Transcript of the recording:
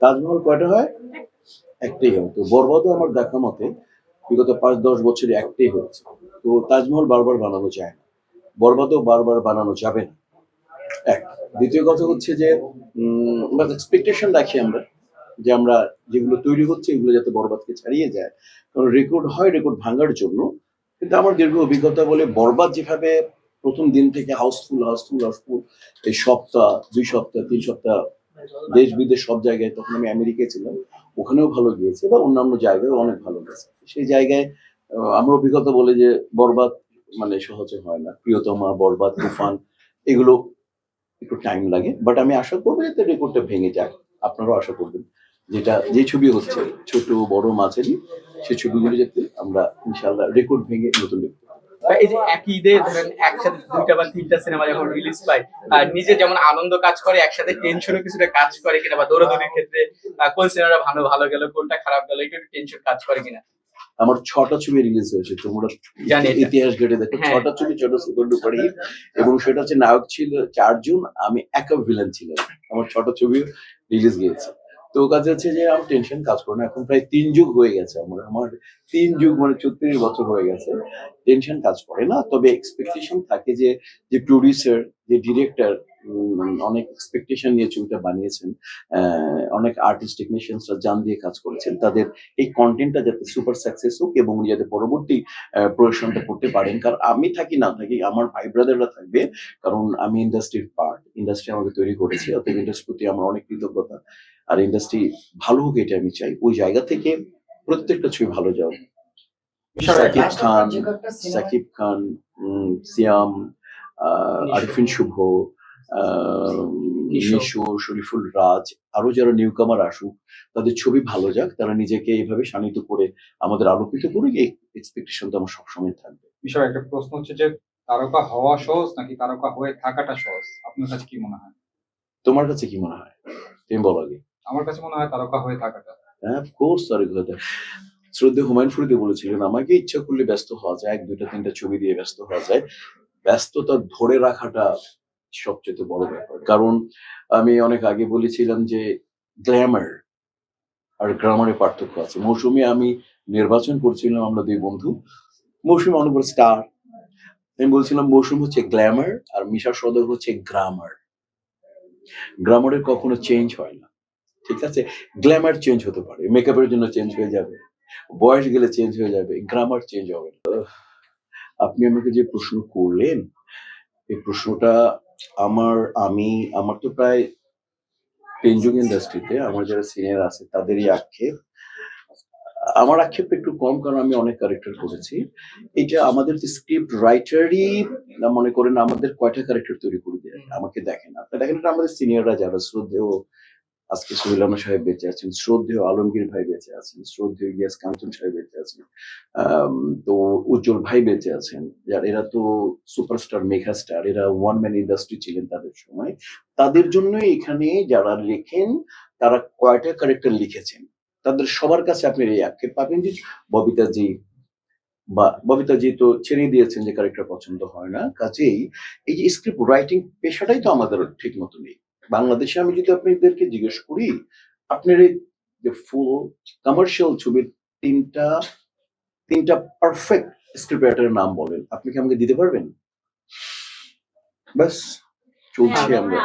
তাজমহল কয়টা হয়? একটাই হয় তো বরবাদও আমার দেখা মতে বিগত পাঁচ, দশ বছরে একটাই হয়েছে। তো তাজমহল বারবার বানানো যায় না। বরবাদও বারবার বানানো যাবে না। এক। দ্বিতীয় কথা হচ্ছে যে এক্সপেকটেশন রাখি আমরা যে আমরা যেগুলো তৈরি হচ্ছে এগুলো যাতে বরবাদকে ছাড়িয়ে যায়। কারণ রেকর্ড হয় রেকর্ড ভাঙার জন্য। কিন্তু আমার দীর্ঘ অভিজ্ঞতা বলে বরবাদ যেভাবে প্রথম দিন থেকে হাউসফুল হাউসফুল হাউসফুল এই সপ্তাহ, দুই সপ্তাহ, তিন সপ্তাহ দেশ বিদেশ সব জায়গায় তখন আমি আমেরিকায় ছিলাম, ওখানেও ভালো গিয়েছে বা অন্যান্য জায়গায়ও অনেক ভালো গেছে সেই জায়গায় আমার অভিজ্ঞতা বলে যে বরবাদ মানে সহজে হয় না। প্রিয়তমা, বরবাদ, তুফান, এগুলো একটু টাইম লাগে। বাট আমি আশা করব যাতে রেকর্ডটা ভেঙে যাক। আপনারাও আশা করবেন যেটা, যে ছবি হচ্ছে, ছোট, বড়, মাঝারি, সে ছবিগুলো যাতে আমরা ইনশাল্লাহ রেকর্ড ভেঙে নতুন। বা এই যে একই ঈদে ধরেন একসাথে দুইটা বা তিনটা সিনেমা যখন রিলিজ পায় আর নিজে যেমন আনন্দ কাজ করে একসাথে টেনশনও কিছুটা কাজ করে কিনা বা দৌড়াদৌড়ির ক্ষেত্রে কোন সিনেমাটা ভালো ভালো গেল কোনটা খারাপ গেল একটু টেনশন কাজ করে কিনা। আমার ছটা ছবি রিলিজ হয়েছে তোমরা জানি ইতিহাস ঘেটে দেখো। হ্যাঁ। ছটা ছবি ছোট সুপার ডুপার এবং সেটা হচ্ছে নায়ক ছিল চারজন আমি একা ভিলেন ছিলাম। আমার ছটা ছবি রিলিজ গিয়েছে। তো কাজ হচ্ছে যে আমার টেনশন কাজ করে না। এখন প্রায় তিন যুগ হয়ে গেছে আমার। আমার তিন যুগ মানে চৌত্রিশ বছর হয়ে গেছে। টেনশন কাজ করে না। তবে এক্সপেকটেশন থাকে যে যে প্রডিউসার যে ডিরেক্টর অনেক এক্সপেকটেশন নিয়ে ছবিটা বানিয়েছেন। অনেক আর্টিস্ট টেকনিশিয়ানসরা জান দিয়ে কাজ করেছেন। তাদের এই কন্টেন্টটা যাতে সুপার সাকসেস হোক এবং উনি যাতে পরবর্তী প্রদর্শনটা করতে পারেন। কারণ আমি থাকি না থাকি আমার ভাই ব্রাদাররা থাকবে। কারণ আমি ইন্ডাস্ট্রির পার্ট ইন্ডাস্ট্রি আমাকে তৈরি করেছে। অতএব ইন্ডাস্ট্রির প্রতি আমার অনেক কৃতজ্ঞতা। আর ইন্ডাস্ট্রি ভালো হোক এটা আমি চাই। ওই জায়গা থেকে প্রত্যেকটা ছবি ভালো যাও। সাকিব খান সাকিব খান সিয়াম আরিফিন শুভ নিশো। শরীফুল রাজ আরও যারা নিউ কামার আসুক তাদের ছবি ভালো যাক তারা নিজেকে এইভাবে শানিত করে আমাদের আলোকিত করুক এই এক্সপেকটেশন তো আমার সবসময় থাকবে। বিষয় একটা প্রশ্ন হচ্ছে যে তারকা হওয়া সহজ নাকি তারকা হয়ে থাকাটা সহজ? আপনার কাছে কি মনে হয়? তোমার কাছে কি মনে হয়? তুমি বলো আগে। আমার কাছে মনে হয় তারকা হয়ে থাকাটা। হ্যাঁ অফকোর্স আর এগুলো তো- শ্রদ্ধে হুমায়ুন ফরিদি বলেছিলেন আমাকে ইচ্ছা করলে ব্যস্ত হওয়া যায় এক দুইটা তিনটা ছবি দিয়ে ব্যস্ত হওয়া যায়। ব্যস্ততা ধরে রাখাটা সবচেয়ে বড় ব্যাপার। কারণ আমি অনেক আগে বলেছিলাম যে গ্ল্যামার আর গ্রামারের পার্থক্য আছে। মৌসুমী আমি নির্বাচন করছিলাম আমরা দুই বন্ধু। মৌসুমী অনেক বড় স্টার। আমি বলছিলাম, মৌসুম হচ্ছে গ্ল্যামার আর মিশা সদর হচ্ছে গ্রামার। গ্রামারের কখনো চেঞ্জ হয় না। ঠিক আছে? গ্ল্যামার চেঞ্জ হতে পারে। মেকআপের জন্য চেঞ্জ হয়ে যাবে। বয়স গেলে চেঞ্জ হয়ে যাবে। গ্রামার চেঞ্জ হবে। আপনি আমাকে যে প্রশ্ন করলেন, এই প্রশ্নটা আমার আমি আমার তো প্রায় পেঞ্জুং ইন্ডাস্ট্রিতে আমার যারা সিনিয়র আছে তাদেরই আক্ষেপ। আমার আক্ষেপ একটু কম কারণ আমি অনেক ক্যারেক্টার করেছি। এটা আমাদের স্ক্রিপ্ট রাইটারই মনে করেন আমাদের কয়টা ক্যারেক্টার তৈরি করে দেয়? আমাকে দেখেন আপনি দেখেন এটা আমাদের সিনিয়ররা যারা শ্রদ্ধেয় আজকে সুহিলানা সাহেব বেঁচে আছেন, শ্রদ্ধেয় আলমগীর ভাই বেঁচে আছেন, শ্রদ্ধেয় ইলিয়াস কাঞ্চন সাহেব বেঁচে আছেন তো উজ্জ্বল ভাই বেঁচে আছেন, যার এরা তো সুপারস্টার মেগা স্টার এরা ওয়ান ম্যান ইন্ডাস্ট্রি ছিলেন তাদের সময়। তাদের জন্য এখানে যারা লেখেন, তারা কয়টা ক্যারেক্টার লিখেছেন? তাদের সবার কাছে আপনি এই আক্ষেপ পাবেন যে ববিতাজি বা ববিতাজি তো ছেড়ে দিয়েছেন যে ক্যারেক্টার পছন্দ হয় না। কাজেই এই যে স্ক্রিপ্ট রাইটিং পেশাটাই তো আমাদের ঠিক মতো নেই। বাংলাদেশে আমি যদি আপনাদেরকে জিজ্ঞেস করি আপনার এই যে ফুল কমার্শিয়াল ছবির তিনটা তিনটা পারফেক্ট স্ক্রিপ্ট রাইটারের নাম বলেন আপনি কি আমাকে দিতে পারবেন? ব্যাস চলছে আমরা।